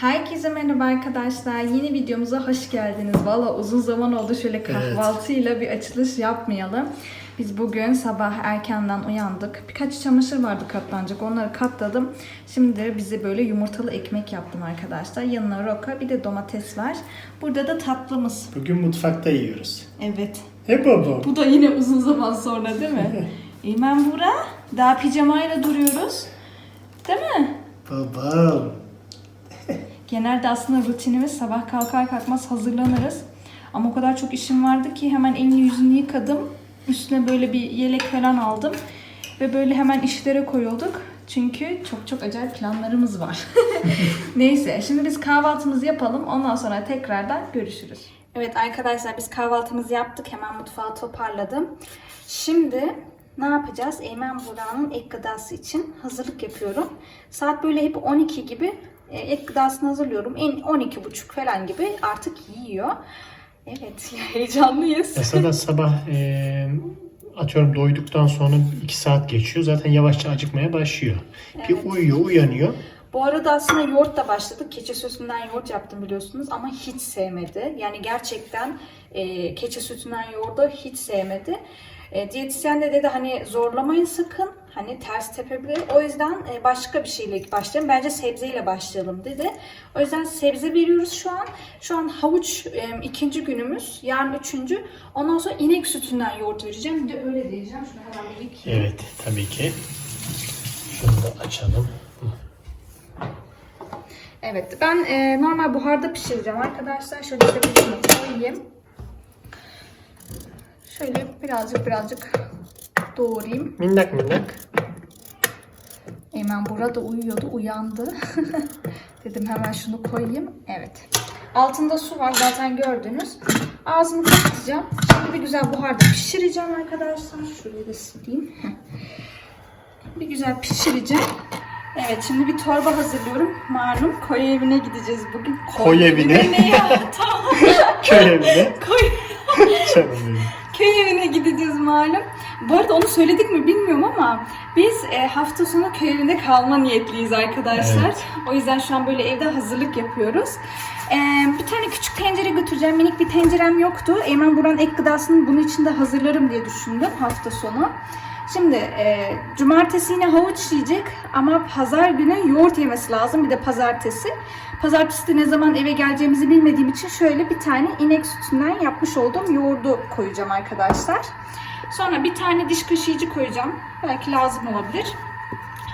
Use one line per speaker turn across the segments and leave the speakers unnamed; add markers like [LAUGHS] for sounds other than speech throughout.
Herkese merhaba arkadaşlar. Yeni videomuza hoş geldiniz. Valla uzun zaman oldu şöyle kahvaltıyla bir açılış yapmayalım. Biz bugün sabah erkenden uyandık. Birkaç çamaşır vardı katlanacak. Onları katladım. Şimdi bize böyle yumurtalı ekmek yaptım arkadaşlar. Yanına roka bir de domates var. Burada da tatlımız.
Bugün mutfakta yiyoruz.
Evet.
He baba.
Bu da yine uzun zaman sonra değil mi? [LAUGHS] İmen Bura. Daha pijamayla duruyoruz. Değil mi?
Babam.
Genelde aslında rutinimiz sabah kalkar kalkmaz hazırlanırız. Ama o kadar çok işim vardı ki hemen elini yüzünü yıkadım. Üstüne böyle bir yelek falan aldım. Ve böyle hemen işlere koyulduk. Çünkü çok çok acayip planlarımız var. [LAUGHS] Neyse şimdi biz kahvaltımızı yapalım. Ondan sonra tekrardan görüşürüz. Evet arkadaşlar biz kahvaltımızı yaptık. Hemen mutfağı toparladım. Şimdi ne yapacağız? Eymen Buğra'nın ek gıdası için hazırlık yapıyorum. Saat böyle hep 12 gibi e, ek gıdasını hazırlıyorum. En 12.30 falan gibi artık yiyor. Evet [LAUGHS] heyecanlıyız.
Mesela sabah e, atıyorum doyduktan sonra 2 saat geçiyor. Zaten yavaşça acıkmaya başlıyor. Bir uyuyor, uyanıyor.
Bu arada aslında yoğurt da başladık. Keçe sütünden yoğurt yaptım biliyorsunuz ama hiç sevmedi. Yani gerçekten e, keçe sütünden yoğurdu hiç sevmedi. E, diyetisyen de dedi hani zorlamayın sakın. Hani ters tepebilir. O yüzden e, başka bir şeyle başlayalım. Bence sebzeyle başlayalım dedi. O yüzden sebze veriyoruz şu an. Şu an havuç e, ikinci günümüz. Yarın üçüncü. Ondan sonra inek sütünden yoğurt vereceğim. Bir de öyle diyeceğim. Şunu hemen bir.
Evet, tabii ki. Şunu da açalım.
Evet ben e, normal buharda pişireceğim arkadaşlar. Şöyle sepetime koyayım. Şöyle birazcık birazcık doğrayayım.
Minnak minnak.
Eymen burada uyuyordu, uyandı. [LAUGHS] Dedim hemen şunu koyayım. Evet. Altında su var zaten gördünüz. Ağzını kapatacağım. Şimdi bir güzel buharda pişireceğim arkadaşlar. Şurayı da sileyim. [LAUGHS] Bir güzel pişireceğim. Evet şimdi bir torba hazırlıyorum. Malum koy evine gideceğiz bugün.
Koy evine.
Ne ya? [LAUGHS] tamam.
Köy evine.
Koy.
Benim.
Köy evine gideceğiz malum. Bu arada onu söyledik mi bilmiyorum ama biz e, hafta sonu köy evinde kalma niyetliyiz arkadaşlar.
Evet.
O yüzden şu an böyle evde hazırlık yapıyoruz. E, bir tane küçük tencere götüreceğim. Minik bir tencerem yoktu. Eymen buranın ek gıdasını bunun içinde hazırlarım diye düşündüm hafta sonu. Şimdi e, cumartesi yine havuç yiyecek ama pazar günü yoğurt yemesi lazım. Bir de pazartesi. Pazartesi de ne zaman eve geleceğimizi bilmediğim için şöyle bir tane inek sütünden yapmış olduğum yoğurdu koyacağım arkadaşlar. Sonra bir tane diş kaşıyıcı koyacağım. Belki lazım olabilir.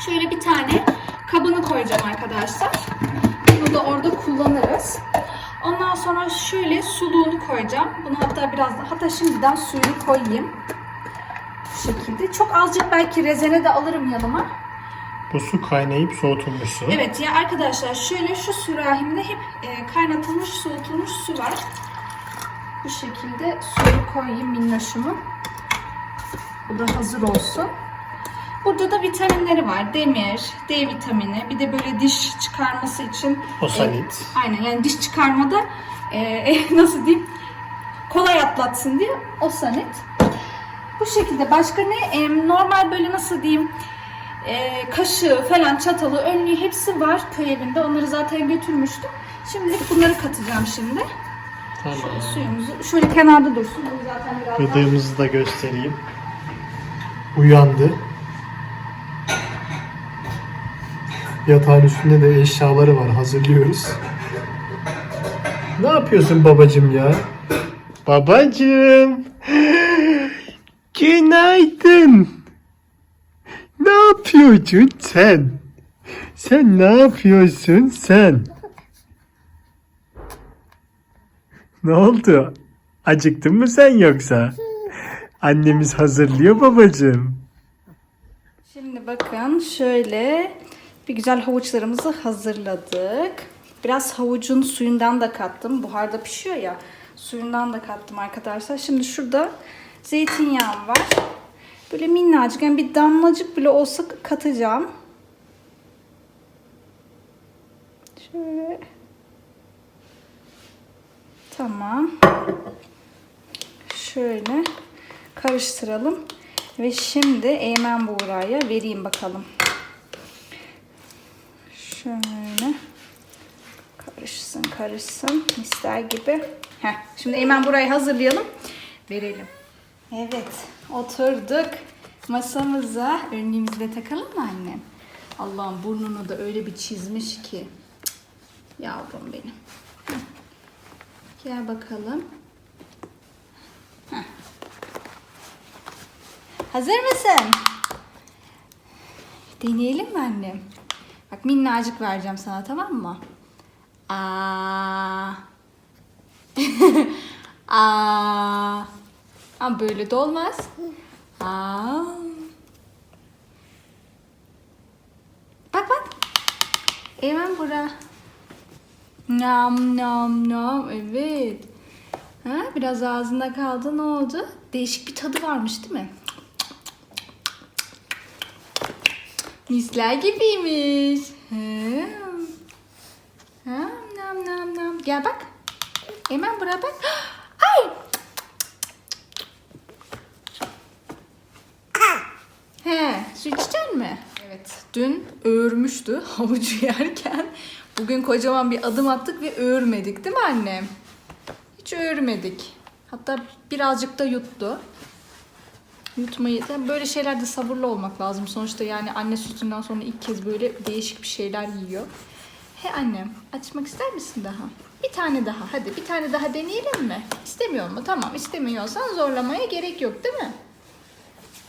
Şöyle bir tane kabını koyacağım arkadaşlar. Bunu da orada kullanırız. Ondan sonra şöyle suluğunu koyacağım. Bunu hatta biraz da hatta şimdiden suyunu koyayım. Bu şekilde. Çok azıcık belki rezene de alırım yanıma.
Bu su kaynayıp soğutulmuş su.
Evet ya arkadaşlar şöyle şu sürahimde hep e, kaynatılmış soğutulmuş su var. Bu şekilde suyu koyayım minnoşumu. Bu da hazır olsun. Burada da vitaminleri var. Demir, D vitamini, bir de böyle diş çıkarması için.
Osalit.
E, aynen yani diş çıkarmada e, [LAUGHS] nasıl diyeyim kolay atlatsın diye osanit. Bu şekilde başka ne? E, normal böyle nasıl diyeyim e, kaşığı falan çatalı önlüğü hepsi var köy evinde. Onları zaten götürmüştüm. Şimdilik bunları katacağım şimdi.
Tamam.
Suyumuzu şöyle kenarda dursun. Bunu zaten birazdan
Gıdığımızı da göstereyim. Uyandı. Yatağın üstünde de eşyaları var. Hazırlıyoruz. Ne yapıyorsun babacım ya? Babacım. Günaydın. Ne yapıyorsun sen? Sen ne yapıyorsun sen? Ne oldu? Acıktın mı sen yoksa? Annemiz hazırlıyor babacığım.
Şimdi bakın şöyle bir güzel havuçlarımızı hazırladık. Biraz havucun suyundan da kattım. Buharda pişiyor ya. Suyundan da kattım arkadaşlar. Şimdi şurada zeytinyağım var. Böyle minnacık yani bir damlacık bile olsa katacağım. Şöyle. Tamam. Şöyle karıştıralım. Ve şimdi Eymen Buğra'ya vereyim bakalım. Şöyle karışsın ister gibi. Heh, şimdi hemen burayı hazırlayalım. Verelim. Evet oturduk masamıza. Önlüğümüzü de takalım mı annem? Allah'ım burnunu da öyle bir çizmiş ki. Yavrum benim. Gel bakalım. Heh. Hazır mısın? Deneyelim mi annem? Bak minnacık vereceğim sana tamam mı? Aa. Aa. [LAUGHS] Ama böyle de olmaz. Aa. Bak bak. Hemen bura. Nam nam nam. Evet. Ha, biraz ağzında kaldı ne oldu? Değişik bir tadı varmış değil mi? Misler gibiymiş. He. Ha, nam nam nam. Gel bak. Hemen bura bak. Ay. He, su içecek mi? Evet, dün öğürmüştü [LAUGHS] havucu yerken. Bugün kocaman bir adım attık ve öğürmedik değil mi annem? Hiç öğürmedik. Hatta birazcık da yuttu. Yutmayı da böyle şeylerde sabırlı olmak lazım. Sonuçta yani anne sütünden sonra ilk kez böyle değişik bir şeyler yiyor. He annem açmak ister misin daha? Bir tane daha hadi bir tane daha deneyelim mi? İstemiyor mu? Tamam istemiyorsan zorlamaya gerek yok değil mi?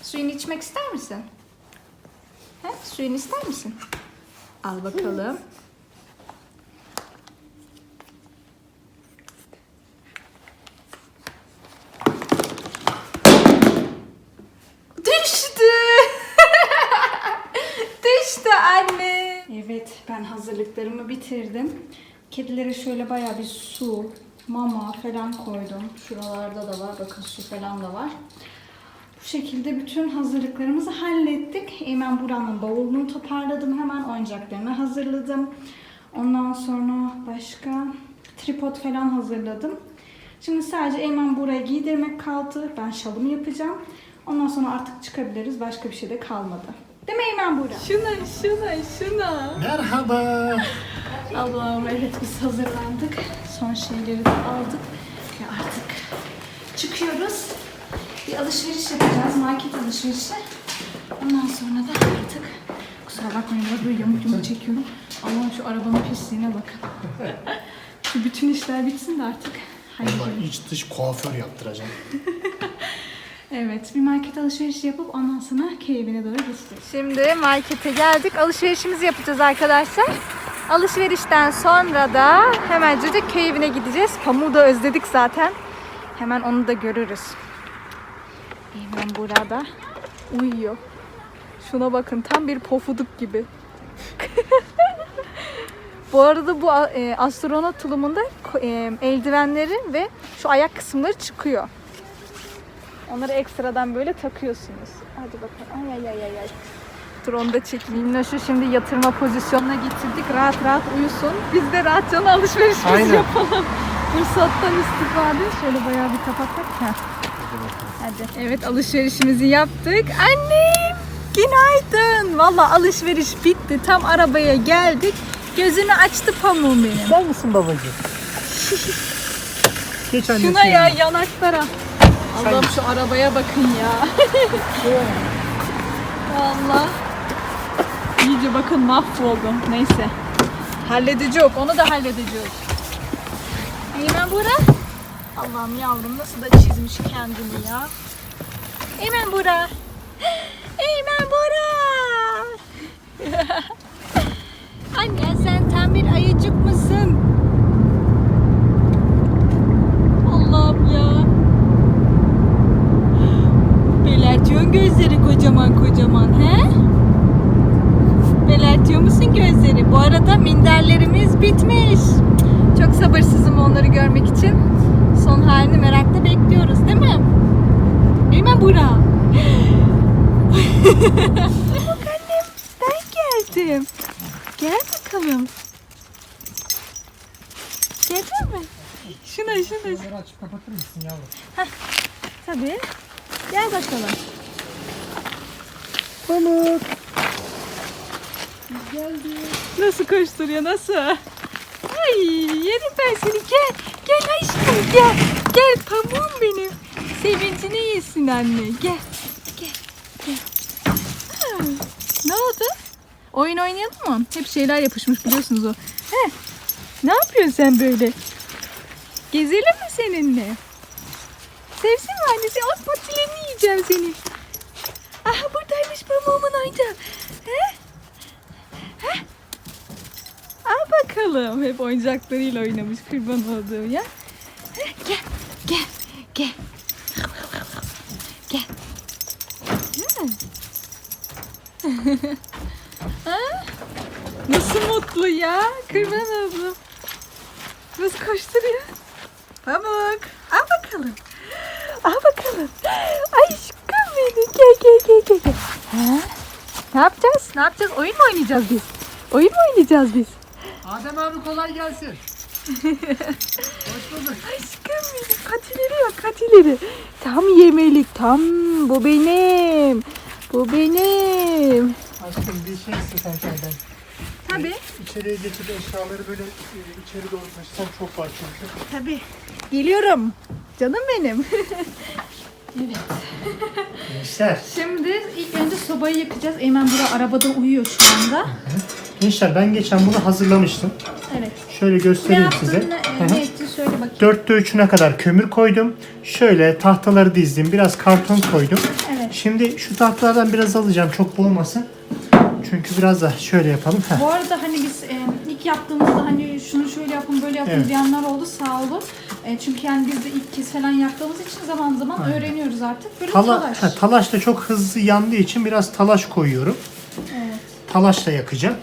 Suyunu içmek ister misin? He? Suyunu ister misin? Al bakalım. Düştü. [LAUGHS] Düştü anne. Evet ben hazırlıklarımı bitirdim. Kedilere şöyle bayağı bir su, mama falan koydum. Şuralarda da var. Bakın su falan da var. Bu şekilde bütün hazırlıklarımızı hallettik. Eymen Buran'ın bavulunu toparladım. Hemen oyuncaklarını hazırladım. Ondan sonra başka tripod falan hazırladım. Şimdi sadece Eymen buraya giydirmek kaldı. Ben şalımı yapacağım. Ondan sonra artık çıkabiliriz. Başka bir şey de kalmadı. Değil mi Eymen Bura? Şuna, şuna, şuna.
Merhaba.
Allah'ım evet biz hazırlandık. Son şeyleri de aldık. Ve artık çıkıyoruz. Bir alışveriş yapacağız. Market alışverişi. Ondan sonra da artık kusura bakmayın da böyle yamuk yumuk çekiyorum. Allah'ım şu arabanın pisliğine bakın. [LAUGHS] şu bütün işler bitsin de artık.
Vallahi iç dış kuaför yaptıracağım. [LAUGHS]
Evet, bir market alışverişi yapıp ondan sonra köy evine doğru geçeceğiz. Şimdi markete geldik. Alışverişimizi yapacağız arkadaşlar. Alışverişten sonra da hemencecik köy evine gideceğiz. Pamuğu da özledik zaten. Hemen onu da görürüz. Hemen burada uyuyor. Şuna bakın tam bir pofuduk gibi. [LAUGHS] bu arada bu e, astronot tulumunda e, eldivenleri ve şu ayak kısımları çıkıyor. Onları ekstradan böyle takıyorsunuz. Hadi bakalım. Ay ay ay ay ay. Dur onu da çekeyim. Minnoş'u şimdi yatırma pozisyonuna getirdik. Rahat rahat uyusun. Biz de rahatça alışverişimizi
Aynen.
yapalım. Fırsattan istifade. Şöyle bayağı bir kapatsak. Heh. Hadi. Evet alışverişimizi yaptık. Annem günaydın. Valla alışveriş bitti. Tam arabaya geldik. Gözünü açtı pamuğum benim.
Sen misin babacığım? [LAUGHS] Geç annesi.
Şuna ya yanaklara. Allah'ım şu arabaya bakın ya. [LAUGHS] Valla. İyice bakın mahvoldum. Neyse. Halledeceğiz. Onu da halledeceğiz. Eymen Bura. Allah'ım yavrum nasıl da çizmiş kendini ya. Eymen Bura. Eymen Bura. [LAUGHS] Anne sen tam bir ayıcık mısın? Allah'ım ya. Belertiyorsun gözleri kocaman kocaman he? Belertiyor musun gözleri? Bu arada minderlerimiz bitmiş. Çok sabırsızım onları görmek için. Son halini merakla bekliyoruz değil mi? Değil mi Bura? Bak annem ben geldim. Gel bakalım. Geldin mi? Şuna şuna.
Bunları açıp kapatır mısın yavrum?
Tabii. Gel bakalım.
Pamuk.
Nasıl koşturuyor nasıl? Ay yerim Gel. Gel pamuğum benim. Sevincini yesin anne. Gel. Gel. Gel. Ha, Ne oldu? Oyun oynayalım mı? Hep şeyler yapışmış biliyorsunuz o. He. Ne yapıyorsun sen böyle? Gezelim mi seninle? Sevsin mi annesi? At patilerini yiyeceğim seni. Aha buradaymış pamuğumun oyuncağı. He? He? Al bakalım. Hep oyuncaklarıyla oynamış kurban olduğum ya. Gel, gel, gel. Gel. Hmm. [LAUGHS] Nasıl mutlu ya? Kurban oldum. Nasıl koşturuyor? Pamuk. Al bakalım. Al bakalım. Aşkım benim. Gel gel gel gel. gel. Ha? Ne yapacağız? Ne yapacağız? Oyun mu oynayacağız biz? Oyun mu oynayacağız biz?
Adem abi kolay gelsin. [LAUGHS]
Aşkım benim patileri yok patileri. Tam yemelik tam bu benim. Bu benim.
Aşkım bir şey istesen senden.
Tabi
İçeriye geçip eşyaları böyle e, içeri doğru taşısan çok var çünkü.
tabi. Geliyorum. Canım benim. [LAUGHS] evet.
Gençler.
Şimdi ilk önce sobayı yakacağız. Eymen burada arabada uyuyor şu anda.
Gençler ben geçen bunu hazırlamıştım.
Evet.
Şöyle
Ne
göstereyim size.
Ne,
Hı hı.
ne ettin? Söyle bakayım.
Dörtte üçüne kadar kömür koydum. Şöyle tahtaları dizdim. Biraz karton koydum.
Evet.
Şimdi şu tahtalardan biraz alacağım. Çok boğmasın. Çünkü biraz da şöyle yapalım.
Bu arada hani biz e, ilk yaptığımızda hani şunu şöyle yapın böyle yapın
Evet.
diyenler oldu sağ olun. E, çünkü yani biz de ilk kez falan yaptığımız için zaman zaman
Aynen.
öğreniyoruz artık. Böyle
Tala,
talaş.
ha, talaş da çok hızlı yandığı için biraz talaş koyuyorum.
Evet.
Talaşla yakacağım.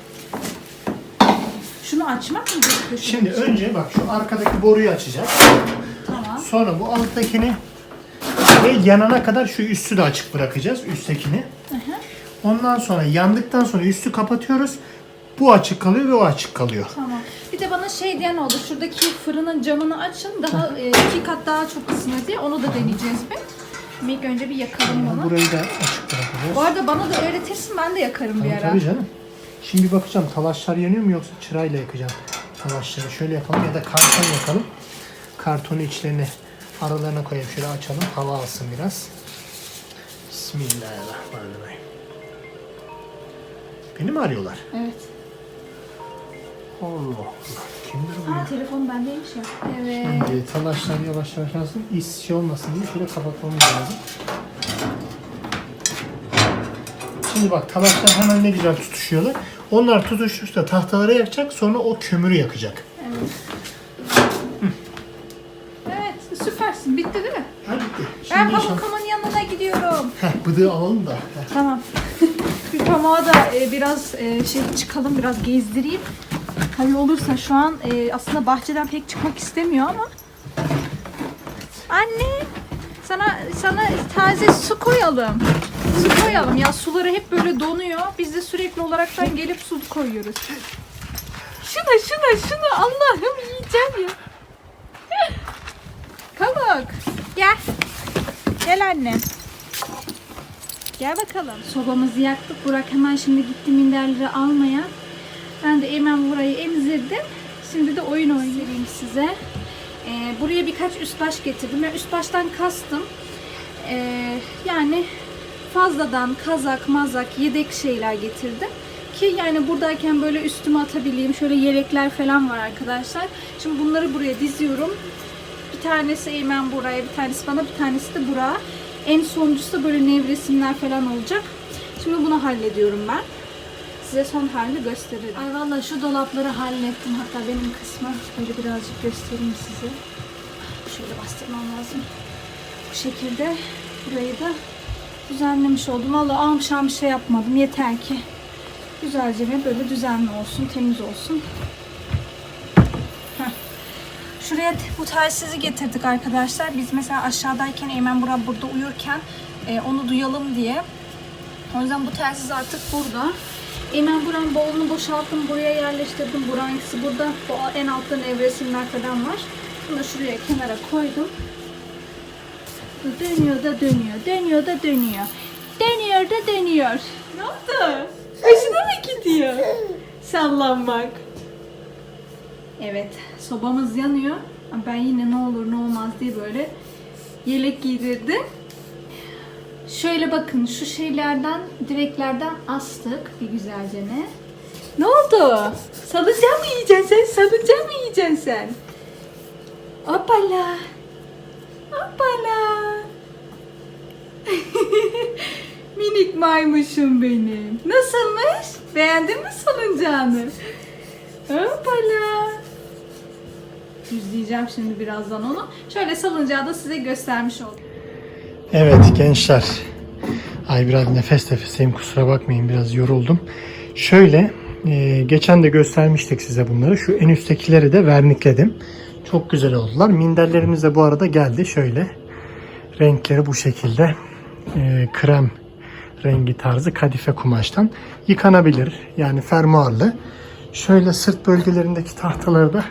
Şunu açmak mı gerekiyor?
Şimdi önce bak şu arkadaki boruyu açacağız.
Tamam.
Sonra bu alttakini ve yanana kadar şu üstü de açık bırakacağız. Üsttekini. Ondan sonra yandıktan sonra üstü kapatıyoruz. Bu açık kalıyor ve o açık kalıyor.
Tamam. Bir de bana şey diyen oldu. Şuradaki fırının camını açın. Daha e, iki kat daha çok ısınır diye. Onu da deneyeceğiz bir. Şimdi ilk önce bir yakalım bunu.
Burayı da açık bırakacağız.
Bu arada bana da öğretirsin ben de yakarım bir
Tabii,
ara.
tabii canım. Şimdi bakacağım talaşlar yanıyor mu yoksa çırayla yakacağım talaşları. Şöyle yapalım ya da karton yakalım. Kartonu içlerine aralarına koyup şöyle açalım. Hava alsın biraz. Bismillahirrahmanirrahim. Beni mi arıyorlar?
Evet.
Allah Allah. Kimdir bu
Ha
ya?
telefon bendeymiş ya. Evet.
Şimdi talaşlar yavaş yavaş yansın. İz şey olmasın diye şöyle kapatmamız lazım. Şimdi bak talaşlar hemen ne güzel tutuşuyorlar. Onlar tutuşursa tahtaları yakacak sonra o kömürü yakacak.
Evet süpersin. Bitti değil mi?
Ha bitti.
Ben
Şimdi inşallah...
Yanına gidiyorum.
Heh, bıdığı alalım da. Heh.
Tamam. [LAUGHS] bir pamuğa da e, biraz e, şey çıkalım, biraz gezdireyim. Tabii olursa şu an e, aslında bahçeden pek çıkmak istemiyor ama. Anne, sana sana taze su koyalım. Su koyalım ya suları hep böyle donuyor. Biz de sürekli olaraktan gelip su koyuyoruz. Şuna şuna şuna Allah'ım yiyeceğim ya. Pamuk gel. Gel anne. Gel bakalım. Sobamızı yaktık. Burak hemen şimdi gitti minderleri almaya. Ben de hemen burayı emzirdim. Şimdi de oyun oynayayım size. Ee, buraya birkaç üst baş getirdim. Ben üst baştan kastım. Ee, yani fazladan kazak, mazak, yedek şeyler getirdim. Ki yani buradayken böyle üstüme atabileyim. Şöyle yelekler falan var arkadaşlar. Şimdi bunları buraya diziyorum. Bir tanesi Eymen buraya, bir tanesi bana, bir tanesi de Burak'a. En sonuncusu da böyle nevresimler falan olacak. Şimdi bunu hallediyorum ben. Size son halini gösteririm. Ay vallahi şu dolapları hallettim. Hatta benim kısmı böyle birazcık göstereyim size. Şöyle bastırmam lazım. Bu şekilde burayı da düzenlemiş oldum. Vallahi amşam bir şey yapmadım. Yeter ki güzelce ve böyle düzenli olsun, temiz olsun. Heh. Şuraya bu telsizi getirdik arkadaşlar. Biz mesela aşağıdayken Eymen Burak burada uyurken e, onu duyalım diye. O yüzden bu telsiz artık burada. Eymen Burak'ın bavulunu boşalttım. Buraya yerleştirdim. Burak'ınkisi burada. Bu en altta nevresimler falan var. Bunu şuraya kenara koydum. Dönüyor da dönüyor. Dönüyor da dönüyor. Dönüyor da dönüyor. Ne oldu? Hoşuna mı gidiyor? Sallanmak. Evet, sobamız yanıyor. Ben yine ne olur ne olmaz diye böyle yelek giydirdim. Şöyle bakın şu şeylerden, direklerden astık bir güzelce ne? Ne oldu? Salıncak mı yiyeceksin sen? Salıncak mı yiyeceksin sen? Hoppala. Hoppala. [LAUGHS] Minik maymuşum benim. Nasılmış? Beğendin mi salıncağını? Hoppala. Düzleyeceğim şimdi birazdan onu. Şöyle salıncağı da size göstermiş oldum.
Evet gençler. Ay biraz nefes nefeseyim kusura bakmayın biraz yoruldum. Şöyle e, geçen de göstermiştik size bunları. Şu en üsttekileri de vernikledim. Çok güzel oldular. Minderlerimiz de bu arada geldi. Şöyle renkleri bu şekilde e, krem rengi tarzı kadife kumaştan yıkanabilir. Yani fermuarlı. Şöyle sırt bölgelerindeki tahtaları da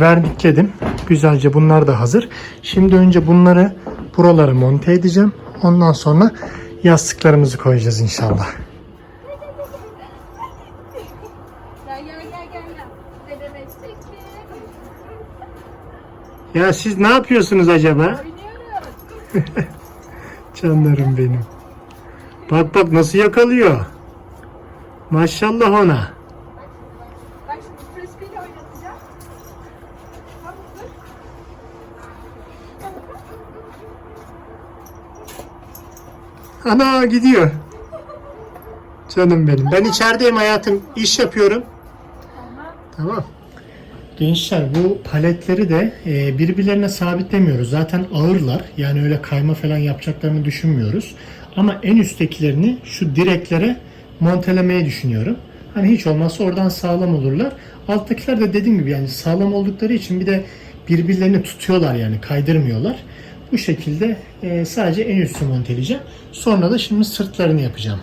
vernikledim. Güzelce bunlar da hazır. Şimdi önce bunları buralara monte edeceğim. Ondan sonra yastıklarımızı koyacağız inşallah.
Gel gel gel gel. Dedeme
Ya siz ne yapıyorsunuz acaba? [LAUGHS] Canlarım benim. Bak bak nasıl yakalıyor. Maşallah ona.
Bak şimdi frisbee'yle oynatacağım. Tamam dur.
Ana gidiyor. Canım benim. Ben içerideyim hayatım. İş yapıyorum.
Tamam.
Gençler bu paletleri de e, birbirlerine sabitlemiyoruz. Zaten ağırlar. Yani öyle kayma falan yapacaklarını düşünmüyoruz. Ama en üsttekilerini şu direklere montelemeyi düşünüyorum. Hani hiç olmazsa oradan sağlam olurlar. Alttakiler de dediğim gibi yani sağlam oldukları için bir de birbirlerini tutuyorlar yani kaydırmıyorlar. Bu şekilde e, sadece en üstü monteleyeceğim. Sonra da şimdi sırtlarını yapacağım.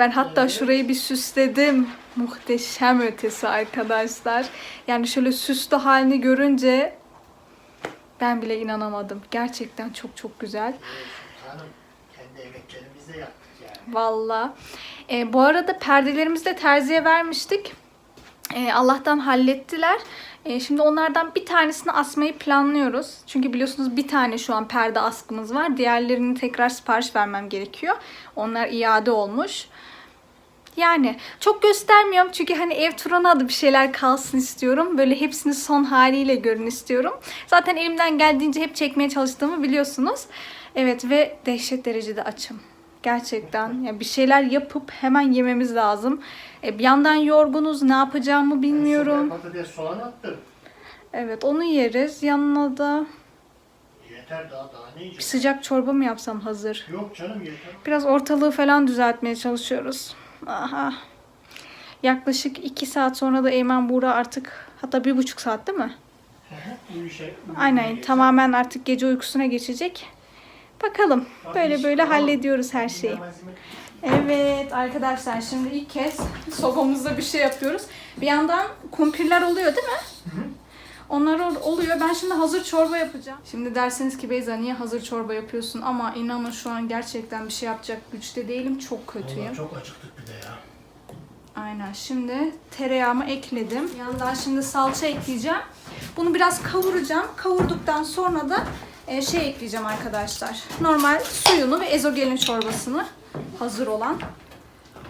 Ben hatta şurayı bir süsledim. Muhteşem ötesi arkadaşlar. Yani şöyle süslü halini görünce ben bile inanamadım. Gerçekten çok çok güzel. Valla. E, bu arada perdelerimizi de terziye vermiştik. E, Allah'tan hallettiler. E, şimdi onlardan bir tanesini asmayı planlıyoruz. Çünkü biliyorsunuz bir tane şu an perde askımız var. Diğerlerini tekrar sipariş vermem gerekiyor. Onlar iade olmuş. Yani çok göstermiyorum çünkü hani ev turuna adı bir şeyler kalsın istiyorum. Böyle hepsini son haliyle görün istiyorum. Zaten elimden geldiğince hep çekmeye çalıştığımı biliyorsunuz. Evet ve dehşet derecede açım. Gerçekten ya bir şeyler yapıp hemen yememiz lazım. E, bir yandan yorgunuz ne yapacağımı bilmiyorum.
Patates soğan attım.
Evet onu yeriz. Yanına da
Yeter daha daha ne
bir sıcak çorba mı yapsam hazır?
Yok canım yeter.
Biraz ortalığı falan düzeltmeye çalışıyoruz. Aha. Yaklaşık iki saat sonra da Eymen Buğra artık hatta bir buçuk saat değil mi?
Uyuşa-
Aynen tamamen artık gece uykusuna geçecek. Bakalım böyle böyle hallediyoruz her şeyi. Evet arkadaşlar şimdi ilk kez sobamızda bir şey yapıyoruz. Bir yandan kumpirler oluyor değil mi? Onlar ol- oluyor. Ben şimdi hazır çorba yapacağım. Şimdi derseniz ki Beyza niye hazır çorba yapıyorsun? Ama inanın şu an gerçekten bir şey yapacak güçte değilim. Çok kötüyüm.
Vallahi çok acıktık bir de ya.
Aynen. Şimdi tereyağımı ekledim. Yandan şimdi salça ekleyeceğim. Bunu biraz kavuracağım. Kavurduktan sonra da e, şey ekleyeceğim arkadaşlar. Normal suyunu ve ezogelin çorbasını hazır olan.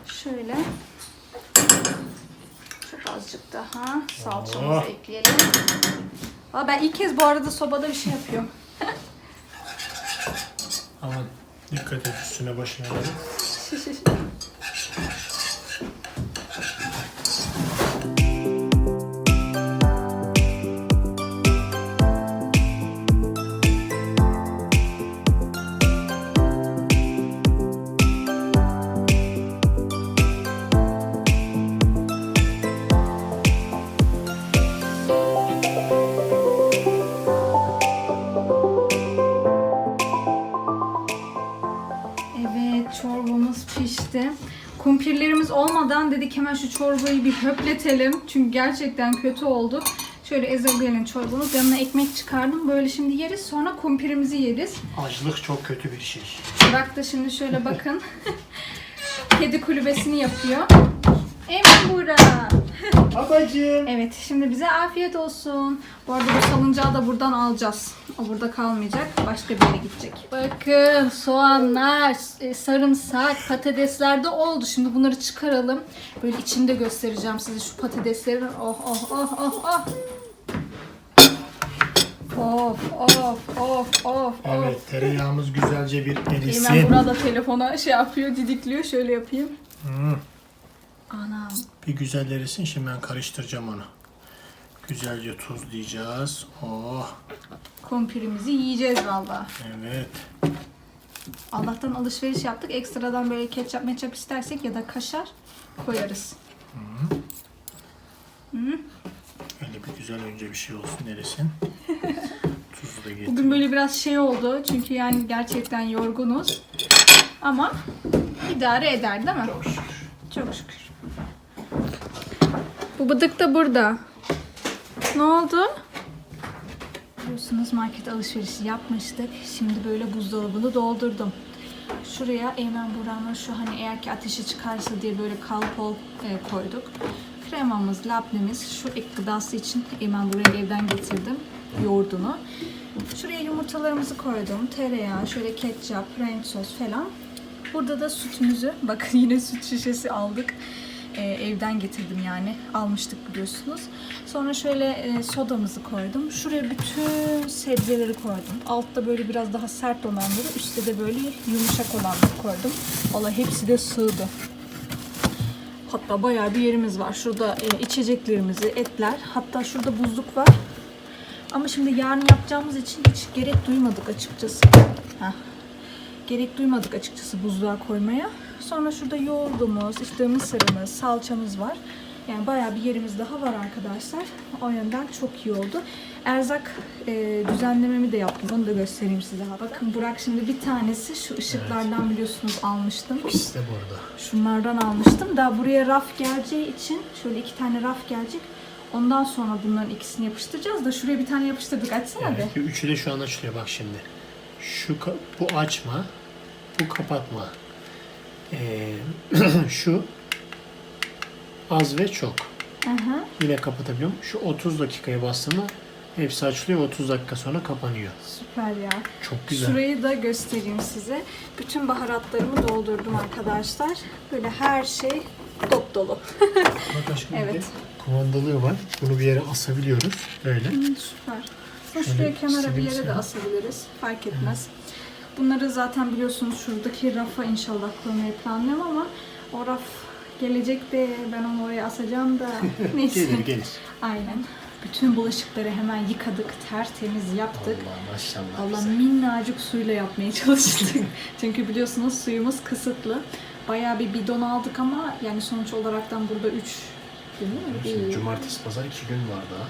Şöyle. Çok azıcık daha salçamızı
Oh.
ekleyelim. Valla ben ilk kez bu arada sobada bir şey yapıyorum.
Aman dikkat et üstüne başına. [LAUGHS]
pişti. Kumpirlerimiz olmadan dedik hemen şu çorbayı bir höpletelim. Çünkü gerçekten kötü oldu. Şöyle ezogelin çorbamız. Yanına ekmek çıkardım. Böyle şimdi yeriz. Sonra kumpirimizi yeriz.
Açlık çok kötü bir şey.
Burak da şimdi şöyle bakın. [LAUGHS] Kedi kulübesini yapıyor. Emin Burak.
Babacığım.
Evet şimdi bize afiyet olsun. Bu arada bu salıncağı da buradan alacağız. O burada kalmayacak. Başka bir yere gidecek. Bakın soğanlar, e, sarımsak, patatesler de oldu. Şimdi bunları çıkaralım. Böyle içinde göstereceğim size şu patateslerin. Oh oh oh oh oh. Of of of of
Evet tereyağımız güzelce bir
Hemen
erisin.
burada telefona şey yapıyor, didikliyor. Şöyle yapayım.
Hmm,
Anam.
bir güzel erisin şimdi ben karıştıracağım onu. Güzelce tuzlayacağız. Oh
Kumpirimizi yiyeceğiz valla.
evet.
Allah'tan alışveriş yaptık. Ekstradan böyle ketçap meçap istersek ya da kaşar koyarız.
Öyle bir güzel önce bir şey olsun erisin. [LAUGHS] Tuzu da getir.
Bugün böyle biraz şey oldu. Çünkü yani gerçekten yorgunuz. Ama idare eder değil mi?
Çok şükür.
Çok şükür. Bu bıdık da burada. Ne oldu? Biliyorsunuz market alışverişi yapmıştık. Şimdi böyle buzdolabını doldurdum. Şuraya Eymen Buran'ın şu hani eğer ki ateşi çıkarsa diye böyle kalpol e, koyduk. Kremamız, labnemiz, şu ek gıdası için Eymen Buran'ı evden getirdim. Yoğurdunu. Şuraya yumurtalarımızı koydum. Tereyağı, şöyle ketçap, renk sos falan. Burada da sütümüzü, bakın yine süt şişesi aldık. Ee, evden getirdim yani. Almıştık biliyorsunuz. Sonra şöyle e, sodamızı koydum. Şuraya bütün sebzeleri koydum. Altta böyle biraz daha sert olanları, üstte de böyle yumuşak olanları koydum. Valla hepsi de sığdı. Hatta bayağı bir yerimiz var. Şurada e, içeceklerimizi, etler. Hatta şurada buzluk var. Ama şimdi yarın yapacağımız için hiç gerek duymadık açıkçası. Heh. Gerek duymadık açıkçası buzluğa koymaya. Sonra şurada yoğurdumuz, işte mısırımız, salçamız var. Yani bayağı bir yerimiz daha var arkadaşlar. O yönden çok iyi oldu. Erzak e, düzenlememi de yaptım. Onu da göstereyim size. Bakın Burak şimdi bir tanesi şu ışıklardan biliyorsunuz almıştım.
İkisi de burada.
Şunlardan almıştım. Daha buraya raf geleceği için şöyle iki tane raf gelecek. Ondan sonra bunların ikisini yapıştıracağız da şuraya bir tane yapıştırdık. Açsana be.
Evet, üçü de şu an açılıyor bak şimdi. Şu bu açma, bu kapatma. Ee, [CLEARS THROAT] şu az ve çok.
Hı.
Yine kapatabiliyorum. Şu 30 dakikaya bastığımda hepsi açılıyor. 30 dakika sonra kapanıyor.
Süper ya.
Çok güzel.
Şurayı da göstereyim size. Bütün baharatlarımı doldurdum arkadaşlar. Böyle her şey dop dolu. [LAUGHS]
Bak aşkım bir de
Evet.
kumandalığı var. Bunu bir yere asabiliyoruz. Böyle.
Hı, Süper. Şuraya kenara bir yere de asabiliriz. Fark etmez. Bunları zaten biliyorsunuz şuradaki rafa inşallah koymayı planlıyorum ama o raf gelecek de ben onu oraya asacağım da [LAUGHS] neyse.
Gelir gelir.
Aynen. Bütün bulaşıkları hemen yıkadık, tertemiz yaptık.
Allah maşallah.
Allah
bize.
minnacık suyla yapmaya [LAUGHS] çalıştık. Çünkü biliyorsunuz suyumuz kısıtlı. Bayağı bir bidon aldık ama yani sonuç olaraktan burada 3 gün değil mi?
Cumartesi pazar iki gün var daha.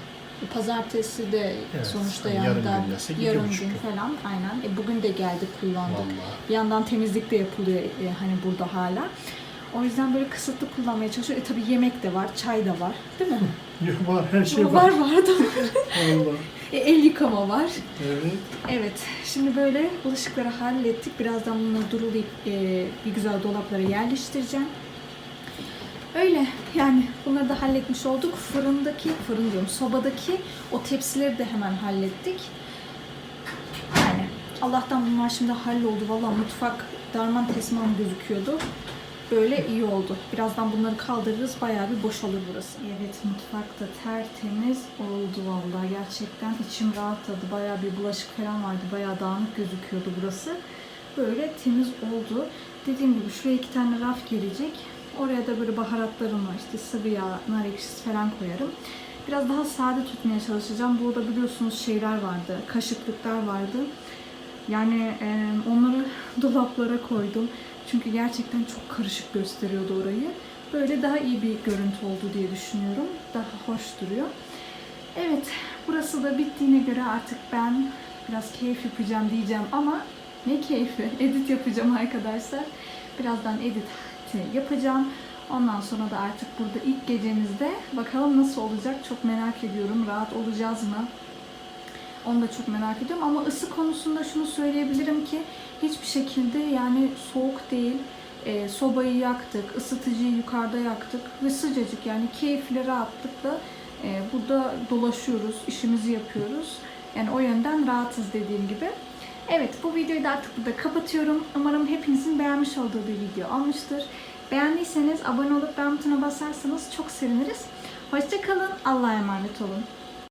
Pazartesi de
Evet,
sonuçta
yani
yanında
yarım gün
yarım gün falan aynen. E, bugün de geldik kullandık.
Vallahi.
Bir yandan temizlik de yapılıyor e, hani burada hala. O yüzden böyle kısıtlı kullanmaya çalışıyor. E tabii yemek de var, çay da var. Değil mi? [LAUGHS]
Var her şey var.
var var da var. [LAUGHS] E, el yıkama var.
Evet.
Evet, şimdi böyle bulaşıkları hallettik. Birazdan bunları durulayıp e, bir güzel dolaplara yerleştireceğim. Öyle yani bunları da halletmiş olduk. Fırındaki, fırın diyorum, sobadaki o tepsileri de hemen hallettik. Yani Allah'tan bunlar şimdi halloldu. Valla mutfak darman tesman gözüküyordu. Böyle iyi oldu. Birazdan bunları kaldırırız. Bayağı bir boşalır burası. Evet mutfak da tertemiz oldu vallahi. Gerçekten içim rahatladı. Bayağı bir bulaşık falan vardı. Bayağı dağınık gözüküyordu burası. Böyle temiz oldu. Dediğim gibi şuraya iki tane raf gelecek. Oraya da böyle baharatlarım var. İşte sıvı yağ, nar ekşisi falan koyarım. Biraz daha sade tutmaya çalışacağım. Burada biliyorsunuz şeyler vardı. Kaşıklıklar vardı. Yani e, onları [LAUGHS] dolaplara koydum. Çünkü gerçekten çok karışık gösteriyordu orayı. Böyle daha iyi bir görüntü oldu diye düşünüyorum. Daha hoş duruyor. Evet, burası da bittiğine göre artık ben biraz keyif yapacağım diyeceğim ama Ne keyfi. [LAUGHS] Edit yapacağım arkadaşlar. Birazdan edit yapacağım. Ondan sonra da artık burada ilk gecemizde bakalım nasıl olacak çok merak ediyorum. Rahat olacağız mı? Onu da çok merak ediyorum ama ısı konusunda şunu söyleyebilirim ki hiçbir şekilde yani soğuk değil. Ee, sobayı yaktık, ısıtıcıyı yukarıda yaktık ve sıcacık yani keyifli rahatlıkla e, burada dolaşıyoruz, işimizi yapıyoruz. Yani o yönden rahatız dediğim gibi. Evet bu videoyu da artık burada kapatıyorum. Umarım hepinizin beğenmiş olduğu bir video olmuştur. Beğendiyseniz abone olup beğen butonuna basarsanız çok seviniriz. Hoşçakalın, Allah'a emanet olun.